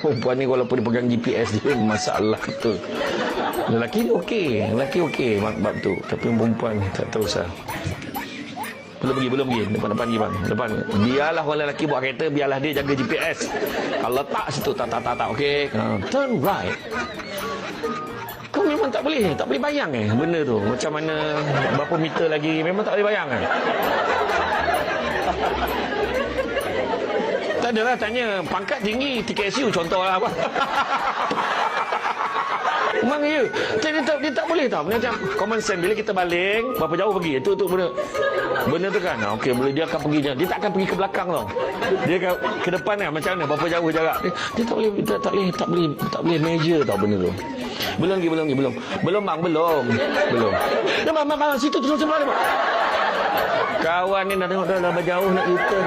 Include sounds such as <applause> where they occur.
Perempuan ni walaupun dia pegang GPS dia masalah betul. Lelaki okey, lelaki okey bab, bab tu. Tapi perempuan tak tahu sah. Belum pergi, belum pergi. Depan-depan pergi bang. Depan. Biarlah orang lelaki buat kereta, biarlah dia jaga GPS. Kalau tak situ, tak, tak, tak, tak. Okey. Uh, turn right. Kau memang tak boleh, tak boleh bayang eh benda tu. Macam mana, berapa meter lagi, memang tak boleh bayang eh. Tak adalah tanya pangkat tinggi TKSU contohlah apa. <laughs> Memang ya. Dia, dia, tak, dia tak boleh tau. Macam common sense. Bila kita baling, berapa jauh pergi. Itu tu benda. Benda tu kan. Okey, boleh dia akan pergi. Dia tak akan pergi ke belakang tau. Dia akan ke depan kan. Macam mana? Berapa jauh jarak. Dia, dia tak boleh, tak, tak boleh, tak boleh, tak boleh measure tau benda tu. Belum lagi, belum lagi, belum. Belum bang, belum. Belum. Dia bang, bang, bang, situ terus sebelah dia. Kawan ni nak tengok dah, dah berjauh nak U-turn.